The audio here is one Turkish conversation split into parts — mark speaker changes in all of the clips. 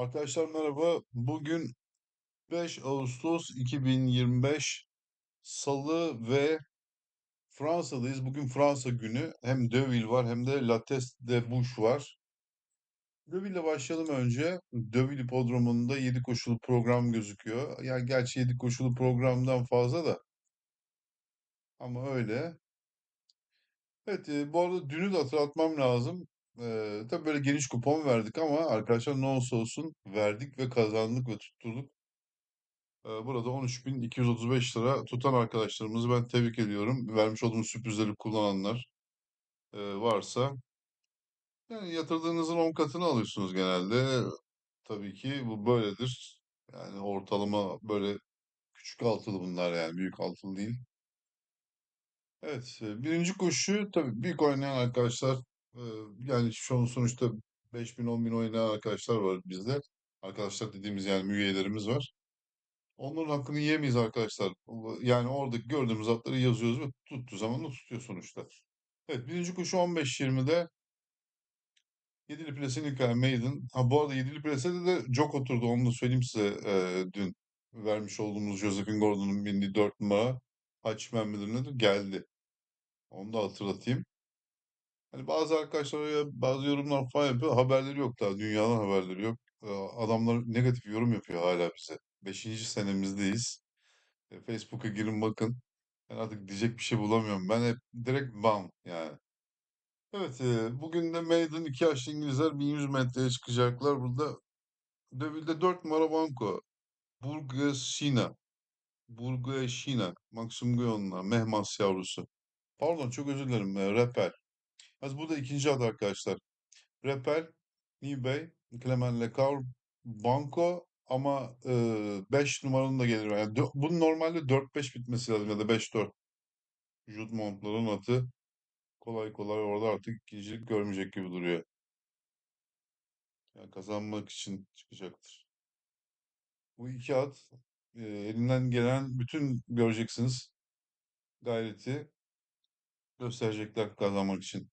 Speaker 1: Arkadaşlar merhaba. Bugün 5 Ağustos 2025 Salı ve Fransa'dayız. Bugün Fransa günü. Hem Deauville var hem de La de Bouche var. Deauville'le başlayalım önce. Deauville Hipodromu'nda 7 koşulu program gözüküyor. Yani gerçi 7 koşulu programdan fazla da ama öyle. Evet, e, bu arada dünü de hatırlatmam lazım. E, tabii böyle geniş kupon verdik ama arkadaşlar ne olsa olsun verdik ve kazandık ve tutturduk. Ee, Burada 13.235 lira tutan arkadaşlarımızı ben tebrik ediyorum. Vermiş olduğumuz sürprizleri kullananlar e, varsa. Yani yatırdığınızın 10 katını alıyorsunuz genelde. Tabii ki bu böyledir. Yani ortalama böyle küçük altılı bunlar yani büyük altılı değil. Evet, birinci koşu tabii büyük oynayan arkadaşlar yani şu an sonuçta 5000 bin oynayan arkadaşlar var bizde. Arkadaşlar dediğimiz yani üyelerimiz var. Onların hakkını yiyemeyiz arkadaşlar. Yani oradaki gördüğümüz atları yazıyoruz ve tuttuğu zaman tutuyor sonuçta. Evet birinci koşu 15-20'de Yedili Plase Nika Maiden. Ha bu arada Yedili Plase'de de Jok oturdu onu da söyleyeyim size e, dün vermiş olduğumuz Josephine Gordon'un bindiği 4 numara Haçmen midir nedir geldi. Onu da hatırlatayım. Hani bazı arkadaşlar ya bazı yorumlar falan yapıyor. Haberleri yok daha. Dünyadan haberleri yok. Adamlar negatif yorum yapıyor hala bize. Beşinci senemizdeyiz. E, Facebook'a girin bakın. Ben artık diyecek bir şey bulamıyorum. Ben hep direkt bam yani. Evet, bugün de Maiden iki yaşlı İngilizler 1100 metreye çıkacaklar. Burada Devil'de 4 numara banko. Burgesina. Burgesina. Maxim Guyon'la. Mehmas yavrusu. Pardon çok özür dilerim. E, Repel. Az burada ikinci adı arkadaşlar. Repel, Nibey, Clement Lecour, Banco ama 5 numaranın da gelir. Yani bunun normalde 4-5 bitmesi lazım ya da 5-4. Jude Mont'ların atı. kolay kolay orada artık ikincilik görmeyecek gibi duruyor. Yani kazanmak için çıkacaktır. Bu iki at e, elinden gelen bütün göreceksiniz gayreti gösterecekler kazanmak için.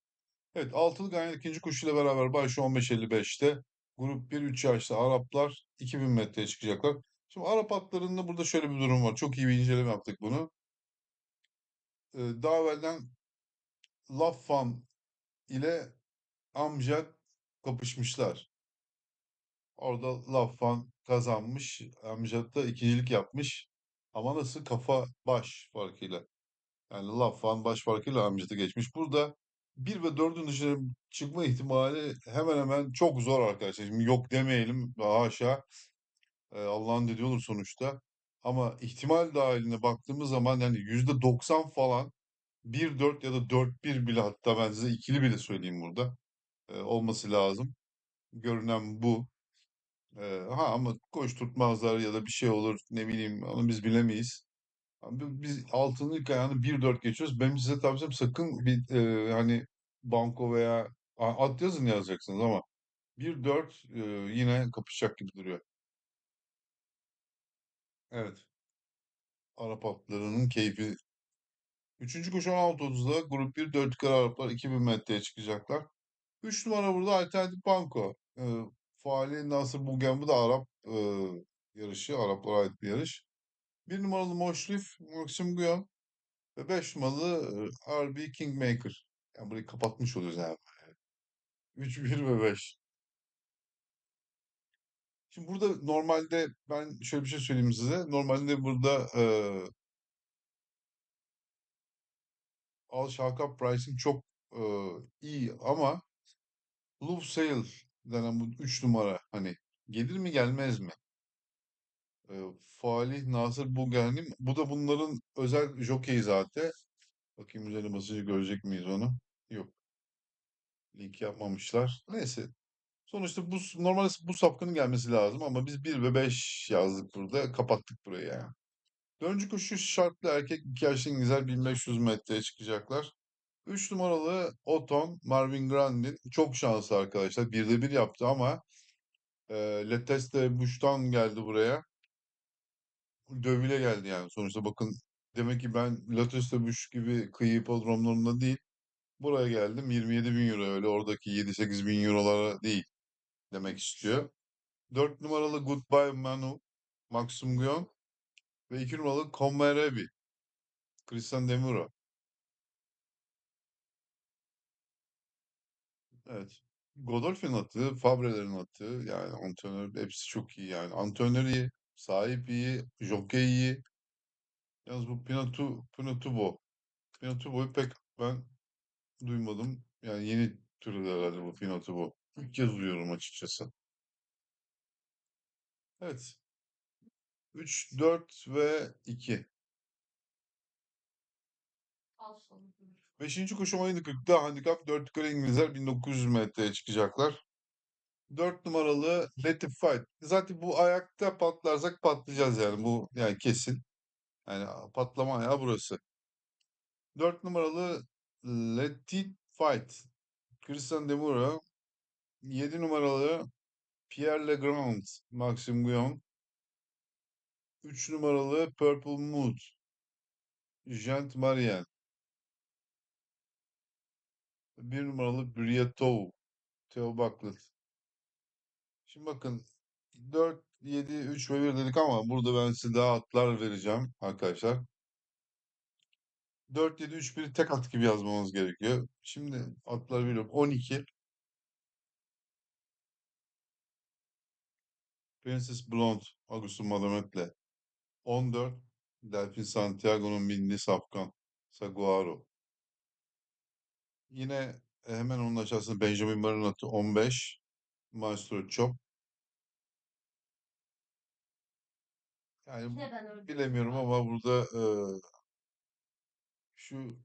Speaker 1: Evet altılı ganyan ikinci koşuyla beraber başlıyor 15.55'te. Grup 1 3 yaşlı Araplar 2000 metreye çıkacaklar. Şimdi Arap atlarında burada şöyle bir durum var. Çok iyi bir inceleme yaptık bunu. Ee, daha evvelden Laffan ile Amjad kapışmışlar. Orada Laffan kazanmış. Amjad da ikincilik yapmış. Ama nasıl kafa baş farkıyla. Yani Laffan baş farkıyla Amjad'ı geçmiş. Burada bir ve 4'ün dışına çıkma ihtimali hemen hemen çok zor arkadaşlar. Şimdi yok demeyelim. Haşa. Ee, Allah'ın dediği olur sonuçta. Ama ihtimal dahiline baktığımız zaman yani %90 falan 1-4 ya da 4-1 bile hatta ben size ikili bile söyleyeyim burada. Ee, olması lazım. Görünen bu. Ee, ha ama koşturtmazlar ya da bir şey olur ne bileyim onu biz bilemeyiz. Biz altının ilk ayağını 1-4 geçiyoruz. Benim size tavsiyem sakın bir e, hani banko veya at yazın yazacaksınız ama 1-4 e, yine kapışacak gibi duruyor. Evet. Arap atlarının keyfi. Üçüncü koşu 16.30'da grup 1 4 yukarı Araplar 2000 metreye çıkacaklar. 3 numara burada alternatif banko. E, Faali Nasır Bugen bu da Arap e, yarışı. Araplara ait bir yarış. Bir numaralı Moşrif Maxim Guyon ve 5 numaralı e, RB Kingmaker. Yani burayı kapatmış oluyoruz yani. 3, 1 ve 5. Şimdi burada normalde ben şöyle bir şey söyleyeyim size. Normalde burada e, Al Şakap pricing çok e, iyi ama Love Sale denen bu 3 numara hani gelir mi gelmez mi? E, Falih Nasır Bulgari'nin bu da bunların özel jockey zaten. Bakayım üzerine basınca görecek miyiz onu? Yok. Link yapmamışlar. Neyse. Sonuçta bu normalde bu safkanın gelmesi lazım ama biz 1 ve 5 yazdık burada. Kapattık burayı yani. Dördüncü koşu şartlı erkek 2 yaşlı İngilizler 1500 metreye çıkacaklar. 3 numaralı Oton Marvin Grandin çok şanslı arkadaşlar. Birde bir yaptı ama e, Letes de Bush'tan geldi buraya. Dövüle geldi yani. Sonuçta bakın demek ki ben de Bush gibi kıyı hipodromlarında değil. Buraya geldim 27 bin euro öyle oradaki 7-8 bin eurolara değil demek istiyor. 4 numaralı Goodbye Manu, Maxim Guyon ve 2 numaralı Komerebi, Christian Demura. Evet. Godolphin'in attığı, Fabre'lerin attığı yani antrenör hepsi çok iyi yani. Antrenör iyi, sahip iyi, jockey iyi. Yalnız bu Pinatu, Pinatubo. Pinatubo'yu pek ben duymadım. Yani yeni türü herhalde bu Pinatubo. İlk kez duyuyorum açıkçası. Evet. 3, 4 ve 2. Beşinci koşu 40'ta handikap 4 yukarı İngilizler 1900 metreye çıkacaklar. 4 numaralı Let It Fight. Zaten bu ayakta patlarsak patlayacağız yani. Bu yani kesin. Yani patlama ayağı burası. 4 numaralı Let It Fight. Christian Demura. 7 numaralı Pierre Legrand. Maxim Guyon. 3 numaralı Purple Mood. Jean Mariel. 1 numaralı Briatov. Theo Bucklet. Şimdi bakın 4, 7, 3 ve 1 dedik ama burada ben size daha atlar vereceğim arkadaşlar. 4, 7, 3, 1'i tek at gibi yazmamız gerekiyor. Şimdi atlar veriyorum. 12. Princess Blonde, Augusto Madamet'le. 14. Delfin Santiago'nun bindiği Safkan, Saguaro. Yine hemen onun aşağısında Benjamin Barın atı 15. Maestro Chop. Yani bilemiyorum ama burada e, şu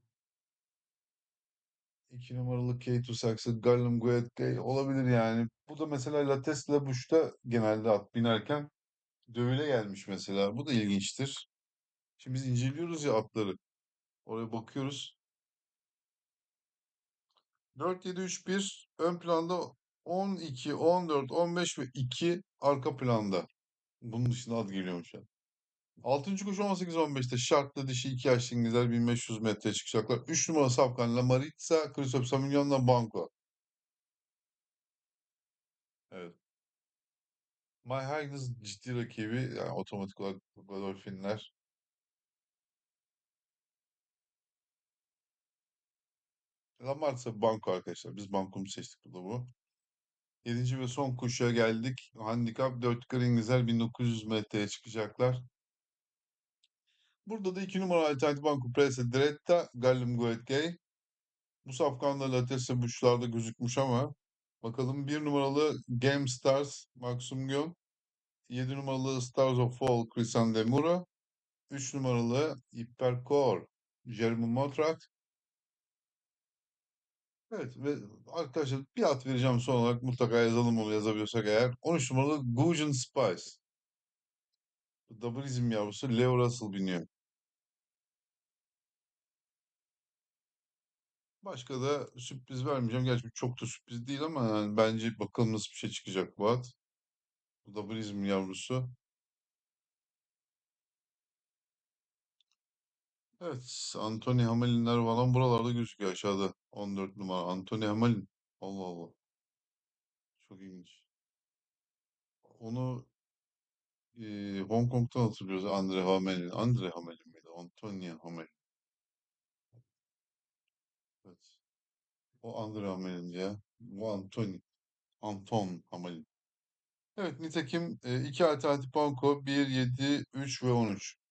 Speaker 1: 2 numaralı K2 saksı Gallum Guettei olabilir yani. Bu da mesela Lattes Labouche'da genelde at binerken dövüle gelmiş mesela. Bu da ilginçtir. Şimdi biz inceliyoruz ya atları. Oraya bakıyoruz. 4, 7, 3, 1 ön planda 12, 14, 15 ve 2 arka planda. Bunun dışında ad geliyormuş yani. 6. koşu 18-15'te şartlı dişi 2 yaşlı İngilizler 1500 metreye çıkacaklar. 3 numara Safkan La Maritza, Christophe Samugnon'la Banco. Evet. My Highness ciddi rakibi yani otomatik olarak Godolphin'ler. La Maritza Banco arkadaşlar. Biz Banco'mu seçtik burada bu. 7. ve son koşuya geldik. Handikap 4 yukarı İngilizler 1900 metreye çıkacaklar. Burada da 2 numara Alternatif Banco Prese Diretta Gallum Goetgay. Bu safkanda Latesse Bush'larda gözükmüş ama bakalım 1 numaralı Game Stars Maxim Gyon. 7 numaralı Stars of Fall Christian Demura. 3 numaralı Hypercore Jeremy Motrat. Evet ve arkadaşlar bir at vereceğim son olarak mutlaka yazalım onu yazabiliyorsak eğer. 13 numaralı Goujon Spice. Dabrizm yavrusu Leo Russell biniyor. Başka da sürpriz vermeyeceğim. Gerçi çok da sürpriz değil ama yani bence bakalım nasıl bir şey çıkacak bu at. Bu da Brizm yavrusu. Evet, Anthony Hamelinler falan buralarda gözüküyor aşağıda. 14 numara Anthony Hamelin. Allah Allah. Çok ilginç. Onu eee, Hong Kong'tan hatırlıyoruz. Andre Hamelin. Andre Hamelin miydi? Anthony Hamelin. Evet. O Andre Hamelin ya. Bu Anthony. Anton Hamelin. Evet, nitekim e, iki alternatif banko 1, 7, 3 ve 13.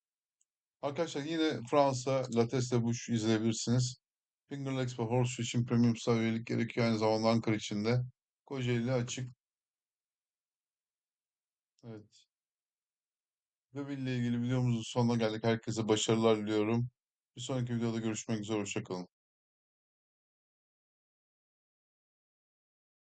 Speaker 1: Arkadaşlar yine Fransa Lattes Le Bouche izleyebilirsiniz. Finger Lakes ve Horseshoe için premium star üyelik gerekiyor. Aynı zamanda Ankara için de. Kocaeli açık. Evet. Ve ile ilgili videomuzun sonuna geldik. Herkese başarılar diliyorum. Bir sonraki videoda görüşmek üzere. Hoşçakalın.